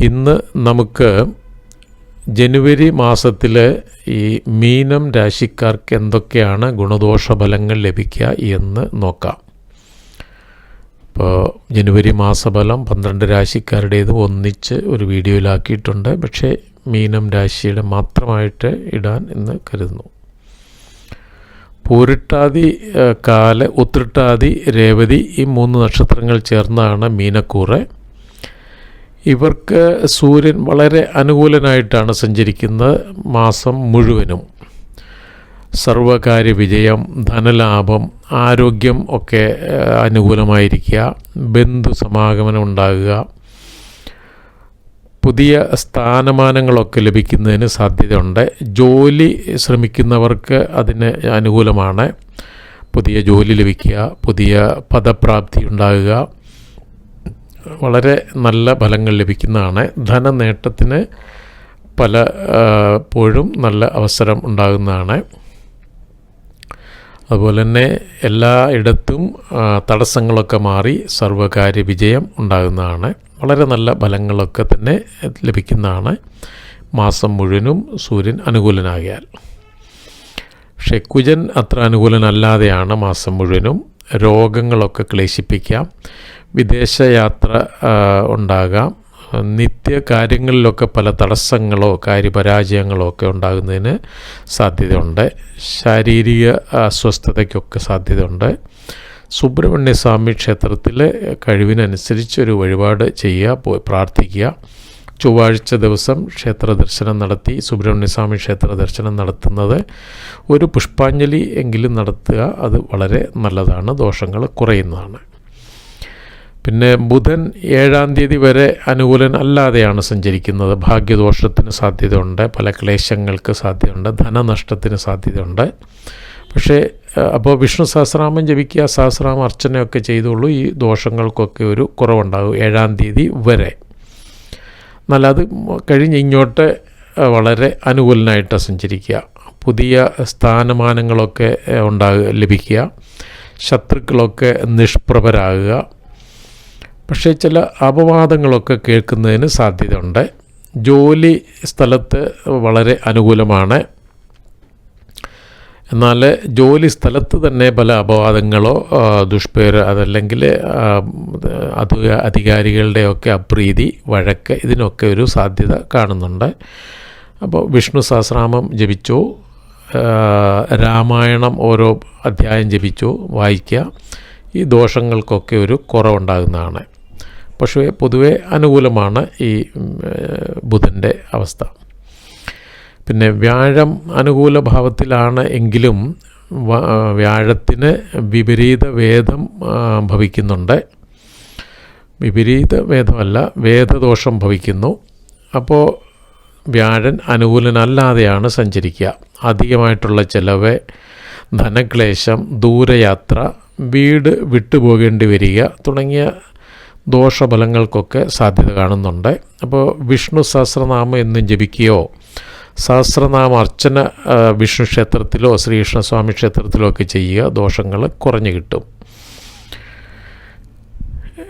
ഇന്ന് നമുക്ക് ജനുവരി മാസത്തിൽ ഈ മീനം രാശിക്കാർക്ക് എന്തൊക്കെയാണ് ഗുണദോഷ ഫലങ്ങൾ ലഭിക്കുക എന്ന് നോക്കാം. ഇപ്പോൾ ജനുവരി മാസഫലം പന്ത്രണ്ട് രാശിക്കാരുടേത് ഒന്നിച്ച് ഒരു വീഡിയോയിലാക്കിയിട്ടുണ്ട്. പക്ഷേ മീനം രാശിയുടെ മാത്രമായിട്ട് ഇടാൻ എന്ന് കരുതുന്നു. പൂരിട്ടാതി കാല ഉത്രട്ടാതി രേവതി ഈ മൂന്ന് നക്ഷത്രങ്ങൾ ചേർന്നാണ് മീനക്കൂറ്. ഇവർക്ക് സൂര്യൻ വളരെ അനുകൂലനായിട്ടാണ് സഞ്ചരിക്കുന്നത് മാസം മുഴുവനും. സർവകാര്യ വിജയം ധനലാഭം ആരോഗ്യം ഒക്കെ അനുകൂലമായിരിക്കുക. ബന്ധു സമാഗമനം ഉണ്ടാകുക. പുതിയ സ്ഥാനമാനങ്ങളൊക്കെ ലഭിക്കുന്നതിന് സാധ്യതയുണ്ട്. ജോലി ശ്രമിക്കുന്നവർക്ക് അതിന് അനുകൂലമാണ്. പുതിയ ജോലി ലഭിക്കുക പുതിയ പദപ്രാപ്തി ഉണ്ടാകുക. വളരെ നല്ല ഫലങ്ങൾ ലഭിക്കുന്നതാണ്. ധനനേട്ടത്തിന് പല പോഴും നല്ല അവസരം ഉണ്ടാകുന്നതാണ്. അതുപോലെ തന്നെ എല്ലായിടത്തും തടസ്സങ്ങളൊക്കെ മാറി സർവകാര്യ വിജയം ഉണ്ടാകുന്നതാണ്. വളരെ നല്ല ഫലങ്ങളൊക്കെ തന്നെ ലഭിക്കുന്നതാണ്. മാസം മുഴുവനും സൂര്യൻ അനുകൂലനാകിയാൽ പക്ഷേ കുജൻ അത്ര അനുകൂലനല്ലാതെയാണ് മാസം മുഴുവനും രോഗങ്ങളൊക്കെ ക്ലേശിപ്പിക്കാം. വിദേശയാത്ര ഉണ്ടാകാം. നിത്യ കാര്യങ്ങളിലൊക്കെ പല തടസ്സങ്ങളോ കാര്യപരാജയങ്ങളോ ഒക്കെ ഉണ്ടാകുന്നതിന് സാധ്യതയുണ്ട്. ശാരീരിക അസ്വസ്ഥതയ്ക്കൊക്കെ സാധ്യതയുണ്ട്. സുബ്രഹ്മണ്യ സ്വാമി ക്ഷേത്രത്തിൽ കഴിവിനനുസരിച്ച് ഒരു വഴിപാട് ചെയ്യുക പ്രാർത്ഥിക്കുക. ചൊവ്വാഴ്ച ദിവസം ക്ഷേത്ര ദർശനം നടത്തി സുബ്രഹ്മണ്യസ്വാമി ക്ഷേത്ര ദർശനം നടത്തുന്നത്. ഒരു പുഷ്പാഞ്ജലി എങ്കിലും നടത്തുക അത് വളരെ നല്ലതാണ് ദോഷങ്ങൾ കുറയുന്നതാണ്. പിന്നെ ബുധൻ ഏഴാം തീയതി വരെ അനുകൂലൻ അല്ലാതെയാണ് സഞ്ചരിക്കുന്നത്. ഭാഗ്യദോഷത്തിന് സാധ്യതയുണ്ട് പല ക്ലേശങ്ങൾക്ക് സാധ്യതയുണ്ട് ധനനഷ്ടത്തിന് സാധ്യതയുണ്ട്. പക്ഷേ അപ്പോൾ വിഷ്ണു സഹസ്രാമം ജപിക്കുക സഹസ്രാമം അർച്ചനയൊക്കെ ചെയ്തോളൂ ഈ ദോഷങ്ങൾക്കൊക്കെ ഒരു കുറവുണ്ടാകും. ഏഴാം തീയതി വരെ. എന്നാൽ അത് കഴിഞ്ഞ് ഇങ്ങോട്ട് വളരെ അനുകൂലനായിട്ട് സഞ്ചരിക്കുക. പുതിയ സ്ഥാനമാനങ്ങളൊക്കെ ഉണ്ടാകുക ലഭിക്കുക. ശത്രുക്കളൊക്കെ നിഷ്പ്രഭരാകുക. പക്ഷേ ചില അപവാദങ്ങളൊക്കെ കേൾക്കുന്നതിന് സാധ്യതയുണ്ട്. ജോലി സ്ഥലത്ത് വളരെ അനുകൂലമാണ്. എന്നാൽ ജോലി സ്ഥലത്ത് തന്നെ പല അപവാദങ്ങളോ ദുഷ്പേര അതല്ലെങ്കിൽ അത് അധികാരികളുടെയൊക്കെ അപ്രീതി വഴക്ക് ഇതിനൊക്കെ ഒരു സാധ്യത കാണുന്നുണ്ട്. അപ്പോൾ വിഷ്ണു സഹസ്രാമം ജപിച്ചു. രാമായണം ഓരോ അധ്യായം ജപിച്ചു വായിക്കുക. ഈ ദോഷങ്ങൾക്കൊക്കെ ഒരു കുറവുണ്ടാകുന്നതാണ്. പക്ഷേ പൊതുവെ അനുകൂലമാണ് ഈ ബുധന്റെ അവസ്ഥ. പിന്നെ വ്യാഴം അനുകൂല ഭാവത്തിലാണ് എങ്കിലും വ്യാഴത്തിന് വിപരീത വേദം ഭവിക്കുന്നുണ്ട്. വിപരീത വേദമല്ല വേദദോഷം ഭവിക്കുന്നു. അപ്പോൾ വ്യാഴൻ അനുകൂലനല്ലാതെയാണ് സഞ്ചരിക്കുക. അധികമായിട്ടുള്ള ചിലവ് ധനക്ലേശം ദൂരയാത്ര വീട് വിട്ടുപോകേണ്ടി വരിക തുടങ്ങിയ ദോഷഫലങ്ങൾക്കൊക്കെ സാധ്യത കാണുന്നുണ്ട്. അപ്പോൾ വിഷ്ണു സഹസ്രനാമം എന്നും ജപിക്കുകയോ സഹസ്രനാമ അർച്ചന വിഷ്ണു ക്ഷേത്രത്തിലോ ശ്രീകൃഷ്ണസ്വാമി ക്ഷേത്രത്തിലോ ഒക്കെ ചെയ്യുക ദോഷങ്ങൾ കുറഞ്ഞു കിട്ടും.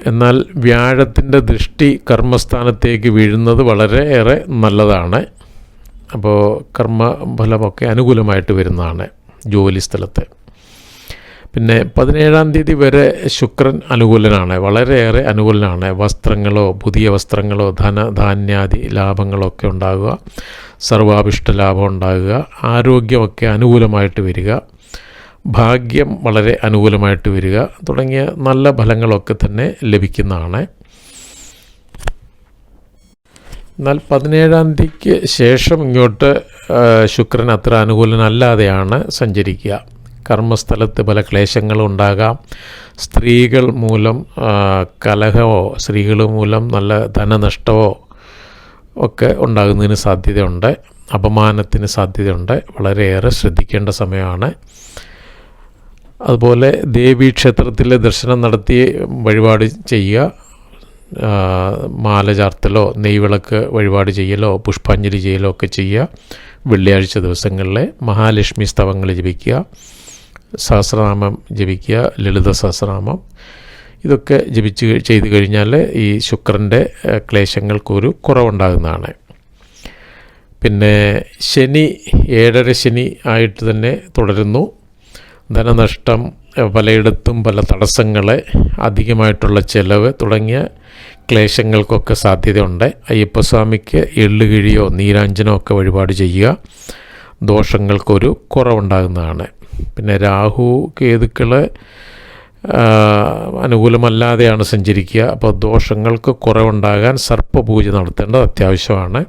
എന്നാൽ വ്യാഴത്തിന്റെ ദൃഷ്ടി കർമ്മസ്ഥാനത്തേക്ക് വീഴുന്നത് വളരെ ഏറെ നല്ലതാണ്. അപ്പോൾ കർമ്മഫലമൊക്കെ അനുകൂലമായിട്ട് വരുന്നതാണ് ജോലി സ്ഥലത്ത്. പിന്നെ പതിനേഴാം തീയതി വരെ ശുക്രൻ അനുകൂലനാണ് വളരെയേറെ അനുകൂലനാണ്. വസ്ത്രങ്ങളോ പുതിയ വസ്ത്രങ്ങളോ ധന ധാന്യാദി ലാഭങ്ങളൊക്കെ ഉണ്ടാകുക സർവാഭിഷ്ട ലാഭം ഉണ്ടാകുക ആരോഗ്യമൊക്കെ അനുകൂലമായിട്ട് വരിക ഭാഗ്യം വളരെ അനുകൂലമായിട്ട് വരിക തുടങ്ങിയ നല്ല ഫലങ്ങളൊക്കെ തന്നെ ലഭിക്കുന്നതാണ്. എന്നാൽ പതിനേഴാം തീയതിക്ക് ശേഷം ഇങ്ങോട്ട് ശുക്രൻ അത്ര അനുകൂലനല്ലാതെയാണ് സഞ്ചരിക്കുക. കർമ്മസ്ഥലത്ത് പല ക്ലേശങ്ങളും ഉണ്ടാകാം. സ്ത്രീകൾ മൂലം കലഹമോ സ്ത്രീകൾ മൂലം നല്ല ധനനഷ്ടമോ ഒക്കെ ഉണ്ടാകുന്നതിന് സാധ്യതയുണ്ട്. അപമാനത്തിന് സാധ്യതയുണ്ട്. വളരെയേറെ ശ്രദ്ധിക്കേണ്ട സമയമാണ്. അതുപോലെ ദേവീ ക്ഷേത്രത്തിലെ ദർശനം നടത്തി വഴിപാട് ചെയ്യുക. മാല ചാർത്തലോ നെയ്വിളക്ക് വഴിപാട് ചെയ്യലോ പുഷ്പാഞ്ജലി ചെയ്യലോ ഒക്കെ ചെയ്യുക. വെള്ളിയാഴ്ച ദിവസങ്ങളിലെ മഹാലക്ഷ്മി സ്തവങ്ങൾ ജപിക്കുക. സഹസ്രനാമം ജപിക്കുക. ലളിത സഹസ്രനാമം. ഇതൊക്കെ ജപിച്ച് ചെയ്തു കഴിഞ്ഞാൽ ഈ ശുക്രന്റെ ക്ലേശങ്ങൾക്കൊരു കുറവുണ്ടാകുന്നതാണ്. പിന്നെ ശനി ഏഴര ശനി ആയിട്ട് തന്നെ തുടരുന്നു. ധനനഷ്ടം പലയിടത്തും പല തടസ്സങ്ങൾ അധികമായിട്ടുള്ള ചിലവ് തുടങ്ങിയ ക്ലേശങ്ങൾക്കൊക്കെ സാധ്യതയുണ്ട്. അയ്യപ്പസ്വാമിക്ക് എള്ളുകിഴിയോ നീരാഞ്ജനോ ഒക്കെ വഴിപാട് ചെയ്യുക ദോഷങ്ങൾക്കൊരു കുറവുണ്ടാകുന്നതാണ്. പിന്നെ രാഹു കേതുക്കൾ അനുകൂലമല്ലാതെയാണ് സഞ്ചരിക്കുക. അപ്പോൾ ദോഷങ്ങൾക്ക് കുറവുണ്ടാകാൻ സർപ്പപൂജ നടത്തേണ്ടത് അത്യാവശ്യമാണ്.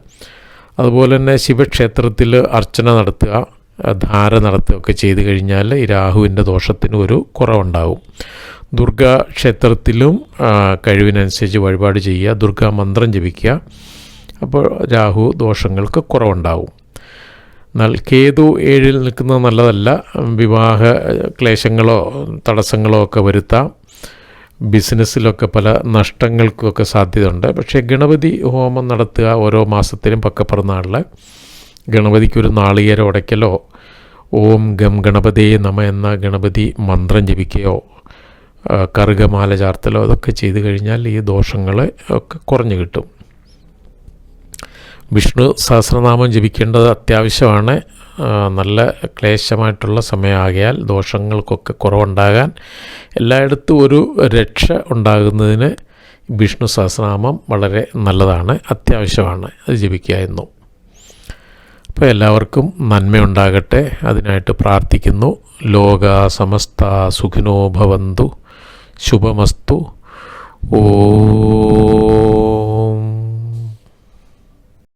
അതുപോലെ തന്നെ ശിവക്ഷേത്രത്തിൽ അർച്ചന നടത്തുക ധാര നടത്തുകയൊക്കെ ചെയ്തു കഴിഞ്ഞാൽ ഈ രാഹുവിന്റെ ദോഷത്തിന് ഒരു കുറവുണ്ടാകും. ദുർഗാ ക്ഷേത്രത്തിലും കഴിവിനനുസരിച്ച് വഴിപാട് ചെയ്യുക ദുർഗാ മന്ത്രം ജപിക്കുക. അപ്പോൾ രാഹു ദോഷങ്ങൾക്ക് കുറവുണ്ടാകും. എന്നാൽ കേതു ഏഴിൽ നിൽക്കുന്നത് നല്ലതല്ല. വിവാഹ ക്ലേശങ്ങളോ തടസ്സങ്ങളോ ഒക്കെ വരുത്താം. ബിസിനസ്സിലൊക്കെ പല നഷ്ടങ്ങൾക്കൊക്കെ സാധ്യതയുണ്ട്. പക്ഷേ ഗണപതി ഹോമം നടത്തുക ഓരോ മാസത്തിലും പക്കപ്പിറന്നാളിൽ ഗണപതിക്കൊരു നാളികേരം ഉടയ്ക്കലോ ഓം ഗം ഗണപതേ നമ എന്ന ഗണപതി മന്ത്രം ജപിക്കുകയോ കറുകമാല ചാർത്തലോ അതൊക്കെ ചെയ്തു കഴിഞ്ഞാൽ ഈ ദോഷങ്ങൾ ഒക്കെ കുറഞ്ഞു കിട്ടും. വിഷ്ണു സഹസ്രനാമം ജപിക്കേണ്ടത് അത്യാവശ്യമാണ്. നല്ല ക്ലേശമായിട്ടുള്ള സമയമാകിയാൽ ദോഷങ്ങൾക്കൊക്കെ കുറവുണ്ടാകാൻ എല്ലായിടത്തും ഒരു രക്ഷ ഉണ്ടാകുന്നതിന് വിഷ്ണു സഹസ്രനാമം വളരെ നല്ലതാണ് അത്യാവശ്യമാണ്. അത് ജപിക്കുക എന്നും. അപ്പോൾ എല്ലാവർക്കും നന്മയുണ്ടാകട്ടെ. അതിനായിട്ട് പ്രാർത്ഥിക്കുന്നു. ലോക സമസ്ത സുഖിനോ ഭവന്തു. ശുഭമസ്തു. ഓ